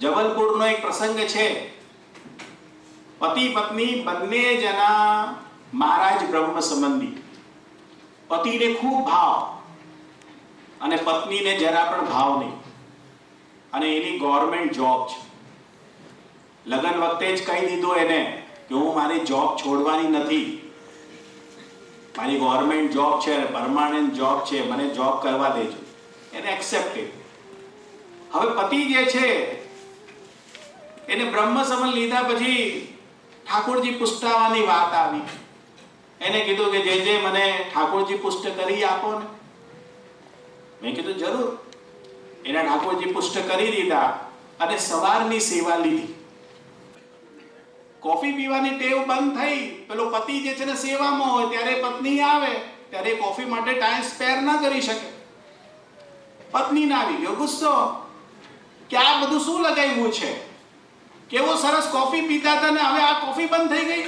જબલપુરનો એક પ્રસંગ છે. પતિ પત્ની બંને જણા મહારાજ બ્રહ્મ સંબંધી. પતિને ખૂબ ભાવ અને પત્નીને જરા પણ ભાવ નહીં. અને એની ગવર્મેન્ટ જોબ છે. લગ્ન વખતે જ કહી દીધો એને કે હું મારી જોબ છોડવાની નથી. મારી ગવર્મેન્ટ જોબ છે પરમાનન્ટ જોબ છે, મને જોબ કરવા દેજો. એને એક્સેપ્ટેડ હવે પતિ જે છે, એને બ્રહ્મ સમન લીધા પછી ઠાકોરજી પુષ્ટાવાની વાત આવી. એને કીધું કે જે જે મને ઠાકોરજી પુષ્ટ કરી આપો ને. મેં કીધું, જરૂર. એને ઠાકોરજી પુષ્ટ કરી દીધા અને સવારની સેવા લીધી. કોફી પીવાની ટેવ બંધ થઈ, પેલો પતિ જે છે ને સેવામાં હોય, ત્યારે પત્ની આવે, ત્યારે કોફી માટે ટાઈમ સ્પેર ના કરી શકે. પત્નીને આવી ગયો ગુસ્સો. કે આ બધું શું લગાવ્યું છે? કેવો સરસ કોફી પીતા હતા ને, હવે આ કોફી બંધ થઈ ગઈ?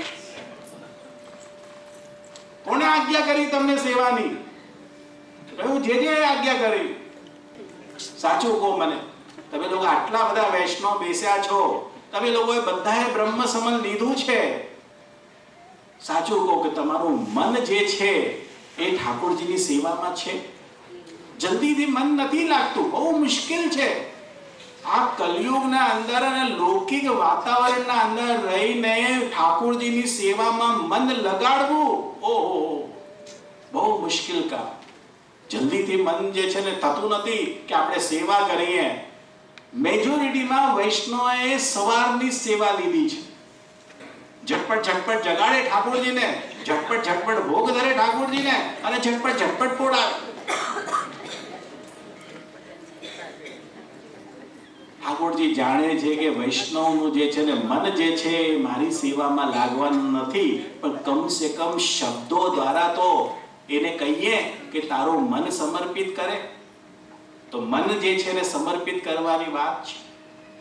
કોને આજ્ઞા કરી તમને સેવાની? હું જે જે આજ્ઞા કરી. સાચું કહો મને. તમે લોકો આટલા બધા વૈષ્ણવ બેસ્યા છો. તમે લોકોએ બધાએ બ્રહ્મ સમન લીધું છે. સાચું કહો કે તમારું મન જે છે એ ઠાકોરજીની સેવામાં છે. જલ્દીથી મન નથી લાગતું, બહુ મુશ્કેલ છે. આ કલયુગના અંદર અને લૌકિક વાતાવરણના અંદર રહીને ઠાકોરજીની સેવામાં મન લગાડવું, ઓહો, બહુ મુશ્કેલ કામ. જલ્દીથી મન જે છે ને થતું નથી કે આપણે સેવા કરીએ મેજોરિટીમાં વૈષ્ણવએ સવારની સેવા લીધી છે. ઝટપટ ઝટપટ જગાડે ઠાકોરજીને, ઝટપટ ઝટપટ ભોગ ધરે ઠાકોરજીને અને ઝટપટ ઝટપટ પોડાવે. ઠાકોરજી જાણે છે કે વૈષ્ણવનું જે છે ને મન જે છે મારી સેવામાં લાગવાનું નથી, પણ કમસે કમ શબ્દો દ્વારા તો એને કહીએ કે તારું મન સમર્પિત કરે. તો મન જે છે એને સમર્પિત કરવાની વાત છે.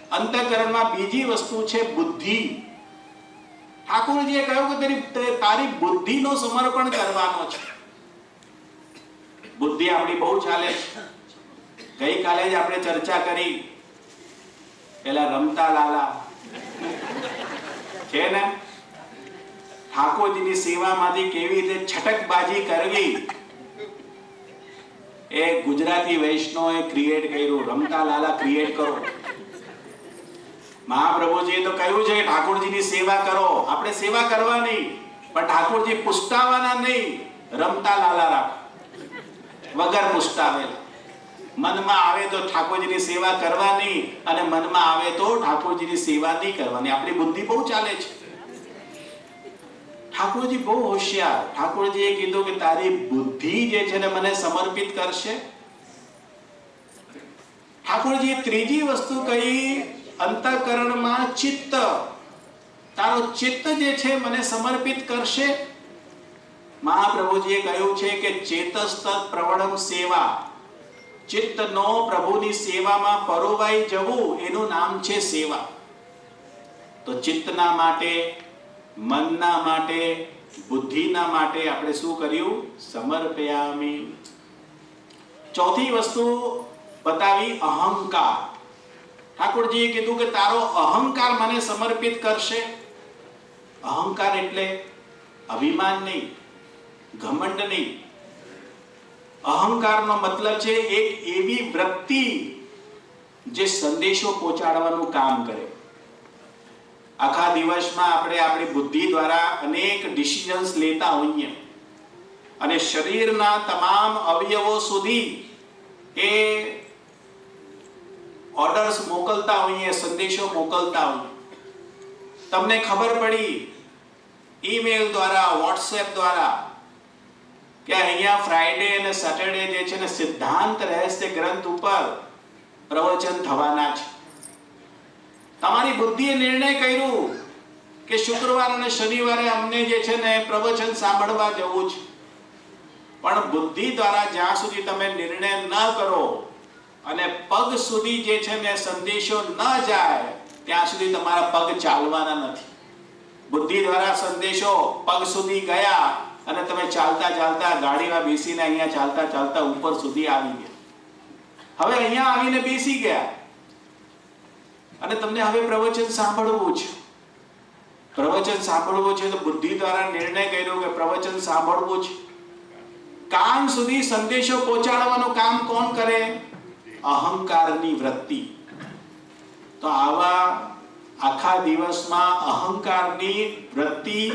અંતકરણમાં બીજી વસ્તુ છે બુદ્ધિ. ઠાકોરજીએ કહ્યું કે તેરી તારી બુદ્ધિનો સમર્પણ કરવાનો છે. બુદ્ધિ આપણી બહુ ચાલે છે. ગઈકાલે જ આપણે ચર્ચા કરી. પેલા રમતા લાલા. છે ને? ઠાકોરજીની સેવામાંથી કેવી રીતે છટકબાજી કરવી? એ ગુજરાતી વૈષ્ણવે ક્રિએટ કર્યું. રમતા લાલા ક્રિએટ કરો. મહાપ્રભુજીએ તો કહ્યું છે ઠાકોરજીની સેવા કરો. આપણે સેવા કરવાની પણ ઠાકોરજી પુષ્ટાવાના નહીં. રમતા લાલા રાખો. વગર પુષ્ટાવેલા. મનમાં આવે તો ઠાકોરજીની સેવા કરવાની અને મનમાં આવે તો ઠાકોરજીની સેવા નહીં કરવાની. આપણી બુદ્ધિ બહુ ચાલે છે. ઠાકોરજી બહુ હોશિયાર. ઠાકોરજીએ કીધું કે તારી બુદ્ધિ જે છે ને મને સમર્પિત કરશે. ઠાકોરજી, ત્રીજી વસ્તુ કહી અંતઃકરણમાં ચિત્ત. તારો ચિત્ત જે છે મને સમર્પિત કરશે. મહાપ્રભુજીએ કહ્યું છે કે ચેતસ્ત પ્રવણમ સેવા. ચિત્તનો પ્રભુની સેવામાં પરોવાઈ જવું, એનું નામ છે સેવા. તો ચિત્તના માટે મનના માટે, બુદ્ધિના માટે આપણે શું કર્યું? સમર્પયામી. ચોથી વસ્તુ બતાવી અહંકાર. ઠાકોરજીએ કીધું કે તારો અહંકાર મને સમર્પિત કરશે. અહંકાર એટલે અભિમાન નહીં, ઘમંડ નહીં. અહંકારનો મતલબ છે એક એવી વૃત્તિ જે સંદેશો પહોંચાડવાનું કામ કરે. આખા દિવસમાં આપણે આપણી બુદ્ધિ દ્વારા અનેક ડિસિઝન્સ લેતા હોઈએ. અને શરીરના તમામ અવયવો સુધી એ ઓર્ડર્સ મોકલતા હોઈએ, સંદેશો મોકલતા હોઈએ. તમને ખબર પડી ઈમેલ દ્વારા વોટ્સએપ દ્વારા, કે અહીંયા ફ્રાઈડે અને સેટરડે જે છે ને સિદ્ધાંત રહસ્ય ગ્રંથ ઉપર પ્રવચન થવાના છે. તમારી બુદ્ધિએ નિર્ણય કર્યો કે શુક્રવાર અને શનિવારે અમને જે છે ને પ્રવચન સાંભળવા જવું છે. પણ બુદ્ધિ દ્વારા જ્યાં સુધી તમે નિર્ણય ન કરો અને પગ સુધી જે છે ને સંદેશો ન જાય, ત્યાં સુધી તમારા પગ ચાલવાના નથી. બુદ્ધિ દ્વારા સંદેશો પગ સુધી ગયા અને તમે ચાલતા ચાલતા ગાડીમાં બેસીને અહીંયા ચાલતા ચાલતા ઉપર સુધી આવી ગયા. હવે અહીંયા આવીને બેસી ગયા. અને તમને હવે પ્રવચન સાંભળવું છે. પ્રવચન સાંભળવું છે તો બુદ્ધિ દ્વારા નિર્ણય કર્યો કે પ્રવચન સાંભળવું છે. કાન સુધી સંદેશો પહોંચાડવાનું કામ કોણ કરે? અહંકારની વૃત્તિ. તો આવા આખા દિવસમાં અહંકારની વૃત્તિ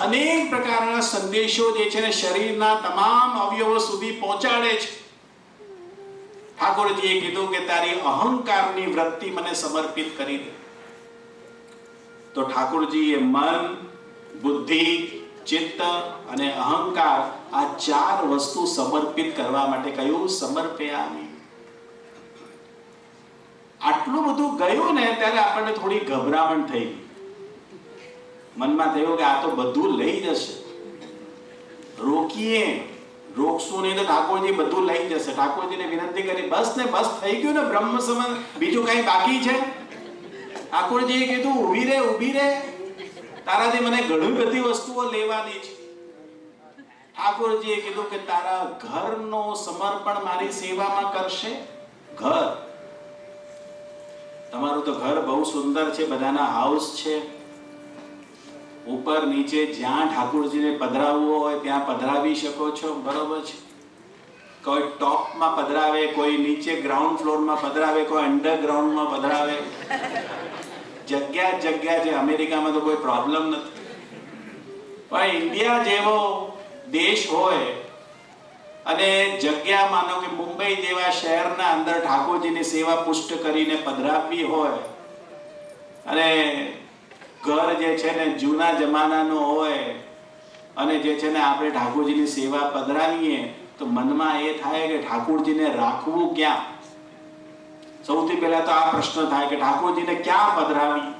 અનેક પ્રકારના સંદેશો જે છે ને શરીરના તમામ અવયવો સુધી પહોંચાડે છે. ઠાકોરજીએ કીધું કે તારી અહંકારની વૃત્તિ મને સમર્પિત કરી દે. તો ઠાકોરજીએ મન, બુદ્ધિ, ચિત્ત અને અહંકાર આ ચાર વસ્તુ સમર્પિત કરવા માટે કહ્યું સમર્પયામી. આટલું બધું ગયું ને ત્યારે આપણને થોડી ગભરામણ થઈ મનમાં થયું કે આ તો બધું લઈ જશે. રોકીએ. રોકશું નહીં તો ઠાકોરજી બધું લઈ જશે. ઠાકોરજીને વિનંતી કરી, બસ ને બસ, થઈ ગયું ને બ્રહ્મ સમય બીજું કઈ બાકી છે? ઠાકોરજીએ કીધું, ઊભી રે ઊભી રે. તારાથી મને ઘણી બધી વસ્તુઓ લેવાની છે. ઠાકોરજીએ કીધું કે, તારા ઘરનો સમર્પણ મારી સેવામાં કરશે. ઘર. તમારું તો ઘર બહુ સુંદર છે, બધાના હાઉસ છે. ઉપર, નીચે જ્યાં ઠાકોરજીને પધરાવવું હોય ત્યાં પધરાવી શકો છો. બરોબર છે? કોઈ ટોપમાં પધરાવે, કોઈ નીચે ગ્રાઉન્ડ ફ્લોરમાં પધરાવે, કોઈ અંડરગ્રાઉન્ડમાં પધરાવે. જગ્યા જગ્યા છે. અમેરિકામાં તો કોઈ પ્રોબ્લેમ નથી. પણ ઇન્ડિયા જેવો દેશ હોય અને જગ્યા માનો કે મુંબઈ જેવા શહેરના અંદર ઠાકોરજીની સેવા પુષ્ટ કરીને પધરાવવી હોય અને ઘર જે છે ને જૂના જમાનાનું હોય અને જે છે ને આપણે ઠાકોરજીની સેવા પધરાવીએ, તો મનમાં એ થાય કે ઠાકોરજીને રાખવું ક્યાં? સૌથી પહેલા તો આ પ્રશ્ન થાય કે ઠાકોરજીને ક્યાં પધરાવી?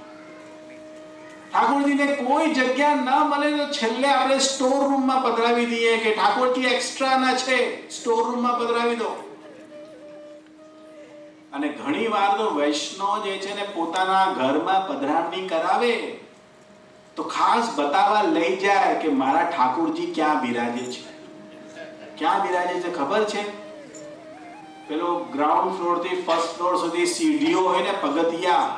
ઠાકોરજીને કોઈ જગ્યા ન મળે તો છેલ્લે આપણે સ્ટોર રૂમમાં પધરાવી દઈએ કે ઠાકોરજી એક્સ્ટ્રા ના છે, સ્ટોર રૂમમાં પધરાવી દો. અને ઘણી વાર તો વૈષ્ણવ જે છે ને પોતાના ઘરમાં પધરામણી કરાવે, તો ખાસ બતાવવા લઈ જાય કે મારા ઠાકોરજી ક્યાં બિરાજે છે. ક્યાં બિરાજે છે ખબર છે? પેલો ગ્રાઉન્ડ ફ્લોરથી ફર્સ્ટ ફ્લોર સુધી સીડીઓ હોય ને પગથિયા,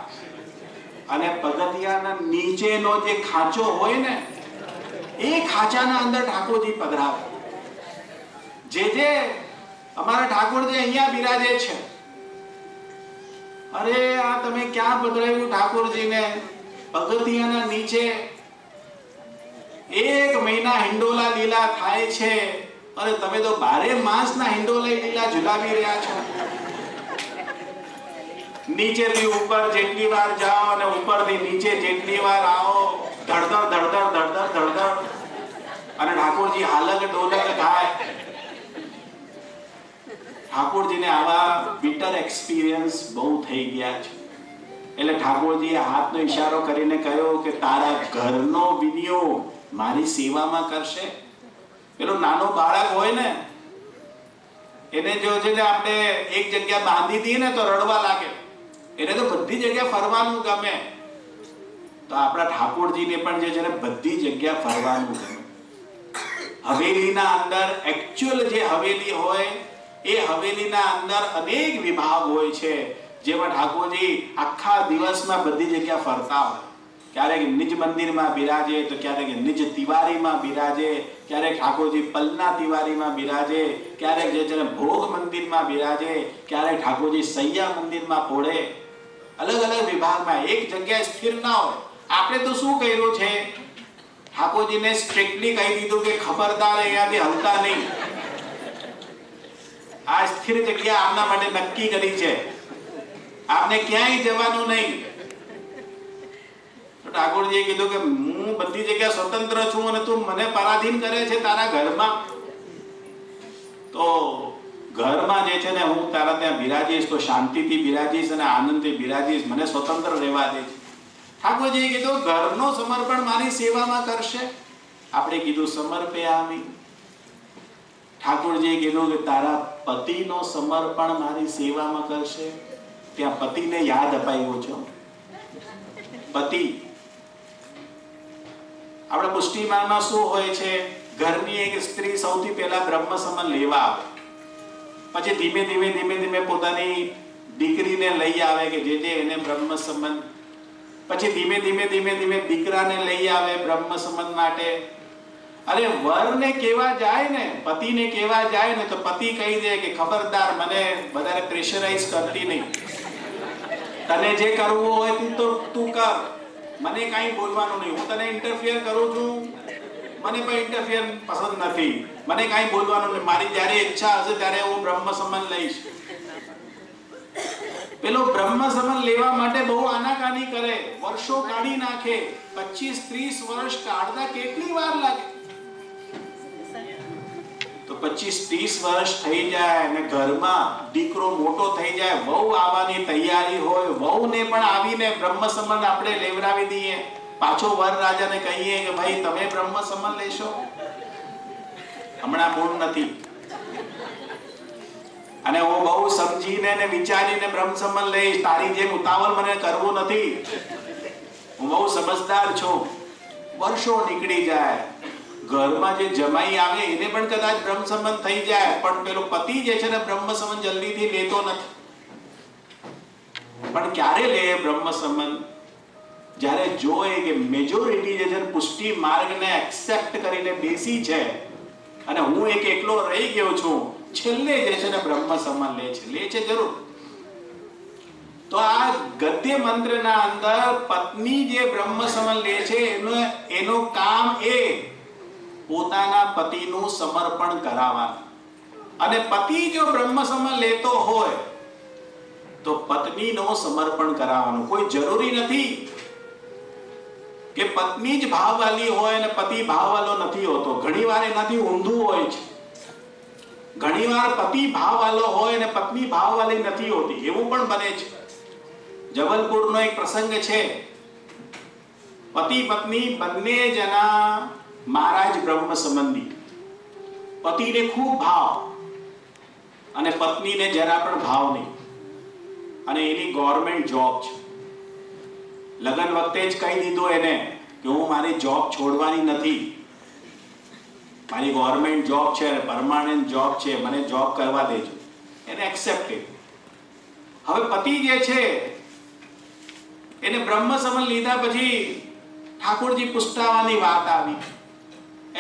અને પગથિયાના નીચેનો જે ખાંચો હોય ને, એ ખાંચાના અંદર ઠાકોરજી પધરાવે. જે જે અમારા ઠાકોરજી અહીંયા બિરાજે છે અરે, આ તમે ક્યાં પધરાવ્યું ઠાકોરજીને? પગથિયાના નીચે. એક મહિના હિંડોલા લીલા થાય છે. અરે, તમે તો બારે માસના હિંડોલા લીલા ઝુલાવી રહ્યા છો. નીચેથી ઉપર જેટલી વાર જાઓ અને ઉપરથી નીચે જેટલી વાર આવો. ધડધડ ધડધડ ધડધડ ધડધડ. અને ઠાકોરજી હાલક ડોલક થાય ઠાકોરજીને આવા બિટર એક્સપિરિયન્સ બહુ થઈ ગયા છે. એટલે ઠાકોરજીએ હાથનો ઈશારો કરીને કહ્યો કે તારા ઘરનો વિનિયોગ મારી સેવામાં કરશે. પેલો નાનો બાળક હોય ને, એને જો છે ને આપણે એક જગ્યા બાંધી દઈએ ને તો રડવા લાગે. એને તો બધી જગ્યા ફરવાનું ગમે. તો આપણા ઠાકોરજીને પણ જે છે ને બધી જગ્યા ફરવાનું ગમે. હવેલીના અંદર એકચ્યુઅલ જે હવેલી હોય એ હવેલીના અંદર અનેક વિભાગ હોય છે, જેમાં ઠાકોરજી આખા દિવસમાં બધી જગ્યા ફરતા હોય. ક્યારેક નિજ મંદિરમાં બિરાજે, તો ક્યારેક નિજ તિવારીમાં બિરાજે, ક્યારેક ઠાકોરજી પલના તિવારીમાં બિરાજે, ક્યારેક જે છે ભોગ મંદિરમાં બિરાજે, ક્યારેક ઠાકોરજી સૈયા મંદિરમાં પોળે. અલગ અલગ વિભાગમાં એક જગ્યાએ સ્થિર ના હોય. આપણે તો શું કર્યું છે? ઠાકોરજીને સ્ટ્રિક્ટલી કહી દીધું કે ખબરદાર અહીંયાથી હલતા નહીં. આ સ્થિર જગ્યા આપના માટે નક્કી કરી છે. આપને ક્યાંય જવાનું નહીં. ઠાકોરજીએ કીધું કે હું બધી જગ્યા સ્વતંત્ર છું અને તું મને પરાધીન કરે છે તારા ઘરમાં. તો ઘરમાં જે છે ને હું તારા ત્યાં બિરાજીશ, તો શાંતિથી બિરાજીશ અને આનંદથી બિરાજીશ, મને સ્વતંત્ર રહેવા દે ઠાકોરજીએ કીધું, ઘરનો સમર્પણ મારી સેવામાં કરશે. આપણે કીધું, સમર્પયામી. ઠાકોરજીએ કીધું કે તારા પતિનો સમર્પણ મારી સેવામાં કરશે? ત્યાં પતિને યાદ અપાયો છો? પતિ, આપણે પુષ્ટિમાનમાં શું હોય છે? ઘરની એક સ્ત્રી સૌથી પહેલા બ્રહ્મ સમન લેવા આવે. પછી ધીમે ધીમે ધીમે ધીમે પોતાની દીકરીને લઈ આવે કે જે જે એને બ્રહ્મ સંબંધ પછી ધીમે ધીમે ધીમે ધીમે દીકરાને લઈ આવે બ્રહ્મ સંબંધ માટે. અરે વરને કેવા જાય ને, પતિને કેવા જાય ને, તો પતિ કહી દે કે, ખબરદાર, મને વધારે પ્રેશરાઇઝ કરતી નહીં. તને જે કરવું હોય તું તો તું કર. મને કાંઈ બોલવાનું નહીં. હું તને ઇન્ટરફિયર કરું છું. મને પણ ઇન્ટરફિયર પસંદ નથી. મને કાંઈ બોલવાનું નહીં. મારી જ્યારે ઈચ્છા હશે ત્યારે હું બ્રહ્મ સંબંધ લઈશ. પેલો બ્રહ્મ સંબંધ લેવા માટે બહુ આનાકાની કરે. વર્ષો કાઢી નાખે. 25 30 વર્ષ કાઢતા કેટલી વાર લાગે? તો 25 30 વર્ષ થઈ જાય અને ઘરમાં દીકરો મોટો થઈ જાય, વહુ આવવાની તૈયારી હોય, વહુને પણ આવીને બ્રહ્મ સંબંધ આપણે લેવડાવી દઈએ. પાછો વર રાજાને કહીએ કે, ભાઈ, તમે બ્રહ્મ સંબંધ લેશો? હમણાં મૂળ નથી. અને હું બહુ સમજીને ને વિચારીને બ્રહ્મ સંબંધ લઈશ. તારી જેમ ઉતાવળ મને કરવું નથી. હું બહુ સમજદાર છું. વર્ષો નીકળી જાય. ઘરમાં જે જમાઈ આવે એને પણ કદાચ બ્રહ્મ સંબંધ થઈ જાય, પણ પેલો પતિ જે છે ને બ્રહ્મ સંબંધ જલ્દીથી લેતો નથી. પણ ક્યારે લે બ્રહ્મ સંબંધ? જ્યારે જોએ કે મેજોરિટી જે છે પુષ્ટિ માર્ગને એક્સેપ્ટ કરીને બેસી છે અને હું એક એકલો રહી ગયો છું, છેલ્લે જે છે ને બ્રહ્મ સંબંધ લે છે. લે છે જરૂર. તો આ ગદ્ય મંત્રના અંદર પત્ની જે બ્રહ્મ સંબંધ લે છે, એનું એનું કામ એ પોતાના પતિનું સમર્પણ કરાવવાનું. અને પતિ જો બ્રહ્મ સંબંધ લેતો હોય, તો પત્નીનું સમર્પણ કરાવવાનું. કોઈ જરૂરી નથી કે પત્ની જ ભાવવાલી હોય અને પતિ ભાવવાલો નથી હોતો. ઘણીવાર એનાથી ઊંધું હોય છે. ઘણીવાર પતિ ભાવવાલો હોય અને પત્ની ભાવવાલી નથી હોતી. એવું પણ બને છે. જબલપુરનો એક પ્રસંગ છે. પતિ પત્ની બંને જણા મહારાજ બ્રહ્મ સંબંધી. પતિને ખૂબ ભાવ અને પત્નીને જરા પણ ભાવ નહીં. અને એની ગવર્મેન્ટ જોબ છે. લગ્ન વખતે જ કહી દીધો એને કે હું મારી જોબ છોડવાની નથી. મારી ગવર્મેન્ટ જોબ છે પરમાનન્ટ જોબ છે, મને જોબ કરવા દેજો. એને એક્સેપ્ટેડ હવે પતિ જે છે, એને બ્રહ્મ સંબંધ લીધા પછી ઠાકોરજી પુષ્ટાવાની વાત આવી.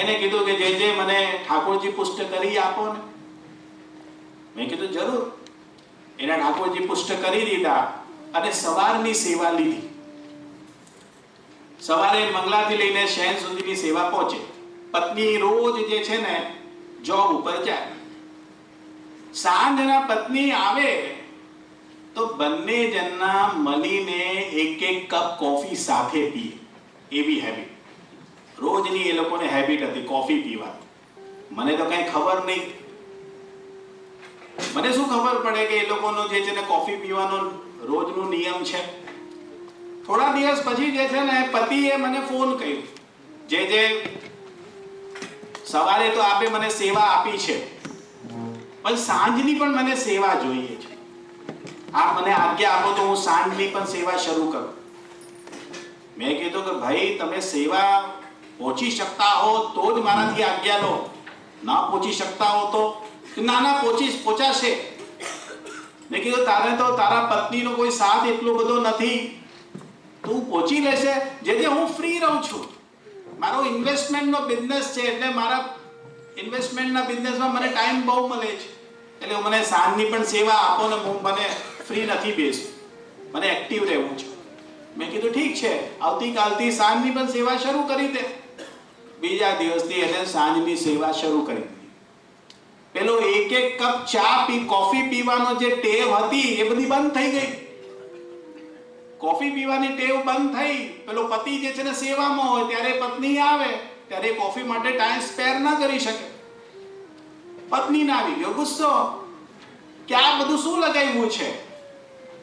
એને કીધું કે જે જે મને ઠાકોરજી પુષ્ટ કરી આપો ને. મેં કીધું, જરૂર. એને ઠાકોરજી પુષ્ટ કરી દીધા અને સવારની સેવા લીધી. સવારે મંગલાથી લઈને શહેર સુધીની સેવા પહોંચે. પત્ની રોજ જે છે ને જોબ ઉપર જાય. સાંજના પત્ની આવે, તો બંને જણના મળીને એક એક કપ કોફી સાથે પીએ. એવી હેબિટ રોજની એ લોકોને હેબિટ હતી કોફી પીવા મને તો કઈ ખબર નહીં. મને શું ખબર પડે કે એ લોકોનો જે છે ને કોફી પીવાનો રોજનો નિયમ છે? થોડા દિવસ પછી જે છે ને પતિએ મને ફોન કર્યો. જે જે સવારે તો આપે મને સેવા આપી છે. પણ સાંજની પણ મને સેવા જોઈએ છે. આપ મને આજ્ઞા આપો તો હું સાંજની પણ સેવા શરૂ કરું. મેં કીધું કે ભાઈ તમે સેવા પહોંચી શકતા હો તો જ મારાથી આજ્ઞા લો. ના પહોંચી શકતા હો તો? ના ના પહોંચીશ પહોંચાશે મેં કીધું, તારે તો તારા પત્નીનો કોઈ સાથ એટલો બધો નથી. તું પહોંચી લેશે જેથી હું ફ્રી રહું છું. મારો ઇન્વેસ્ટમેન્ટનો બિઝનેસ છે, એટલે મારા ઇન્વેસ્ટમેન્ટના બિઝનેસમાં મને ટાઈમ બહુ મળે છે. એટલે મને સાંજની પણ સેવા આપો ને હું મને ફ્રી નથી બેસું મને એક્ટિવ રહેવું છે. મેં કીધું, ઠીક છે, આવતીકાલથી સાંજની પણ સેવા શરૂ કરી દે. બીજા દિવસથી એને સાંજની સેવા શરૂ કરી પેલો એક એક કપ ચા પી, કોફી પીવાનો જે ટેવ હતી એ બધી બંધ થઈ ગઈ. કોફી પીવાની ટેવ બંધ થઈ. પેલો પતિ જે છે ને સેવામાં હોય, ત્યારે પત્ની આવે, ત્યારે કોફી માટે ટાઈમ સ્પેર ના કરી શકે. પત્ની ના આવી ગયો, ગુસ્સો. કે આ બધું શું લગાવ્યું છે?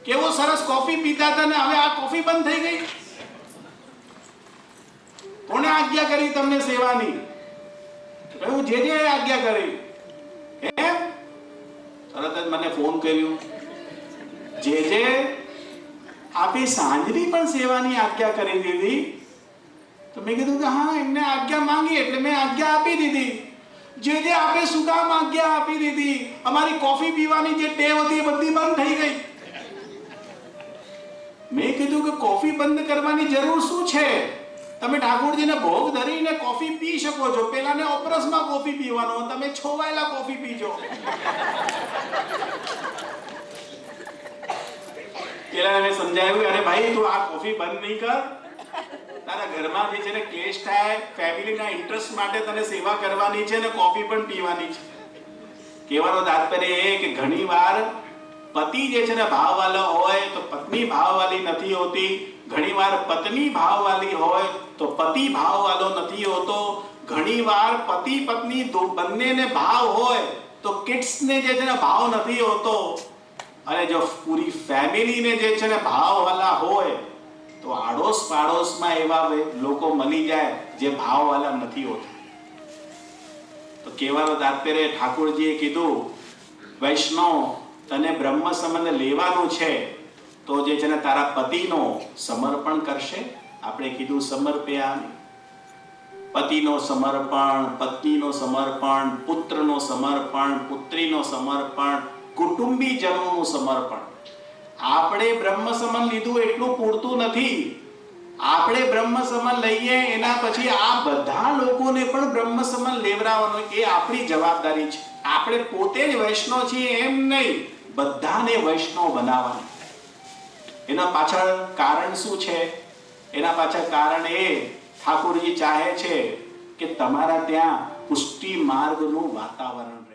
કેવો સરસ કોફી પીતા હતા ને, હવે આ કોફી બંધ થઈ ગઈ. કોણે આજ્ઞા કરી તમને સેવાની? હું જે જે આજ્ઞા કરી. એમ? તરત જ મને ફોન કર્યો. જે જે આપે સાંજની પણ સેવાની આજ્ઞા કરી દીધી. તો મેં કીધું કે હા, એમને આજ્ઞા માંગી એટલે મેં આજ્ઞા આપી દીધી. જે જે આપે શું કામ આજ્ઞા આપી દીધી. અમારી કોફી પીવાની જે ટેવ હતી એ બધી બંધ થઈ ગઈ. મેં કીધું કે કોફી બંધ કરવાની જરૂર શું છે? તમે ઠાકોરજીને ભોગ ધરીને કોફી પી શકો છો. પેલાને ઓપરસમાં કોફી પીવાનો તમે છોવાયેલા કોફી પીજો પેલા મેં સમજાવ્યું અરે ભાઈ, તું આ કોફી બંધ નહીં કર. તારા ઘરમાં જે છે ને ક્લેશ થાય, ફેમિલીના ઇન્ટરેસ્ટ માટે તને સેવા કરવાની છે ને કોફી પણ પીવાની છે. કહેવાનો તાત્પર્ય એ કે ઘણીવાર પતિ જે છે ને ભાવવાળો હોય, તો પત્ની ભાવવાળી નથી હોતી. ઘણીવાર પત્ની ભાવવાળી હોય તો પતિ ભાવવાળો નથી હોતો. ઘણીવાર પતિ પત્ની બંનેને ભાવ હોય તો કિડ્સને જે છે ને ભાવ નથી હોતો. અને જો પૂરી ફેમિલીને જે છે ને ભાવવાળા હોય તો આડોશ પાડોશમાં એવા લોકો મળી જાય જે ભાવવાળા નથી હોતા. તો કહેવાનો તાત્પર્ય ઠાકોરજીએ કીધું, વૈષ્ણવ, તને બ્રહ્મ સંબંધ લેવાનું છે તો જે છે ને તારા પતિનો સમર્પણ કરશે. આપણે કીધું સમર્પ્યામિ. પતિનો સમર્પણ, પત્નીનો સમર્પણ, પુત્રનો સમર્પણ, પુત્રીનો સમર્પણ કુટુંબીજનોનું સમર્પણ. આપણે બ્રહ્મ સમન લીધું એટલું પૂરતું નથી. આપણે બ્રહ્મ સમાન લઈએ એના પછી આ બધા લોકોને પણ બ્રહ્મ સમન લેવડાવવાનો એ આપણી જવાબદારી છે. આપણે પોતે જ વૈષ્ણવ છીએ એમ નહીં. બધાને વૈષ્ણવ બનાવવાનું. એના પાછળ કારણ શું છે? એના પાછળ કારણ એ ઠાકોરજી ચાહે છે કે તમારા ત્યાં પુષ્ટિ માર્ગનું વાતાવરણ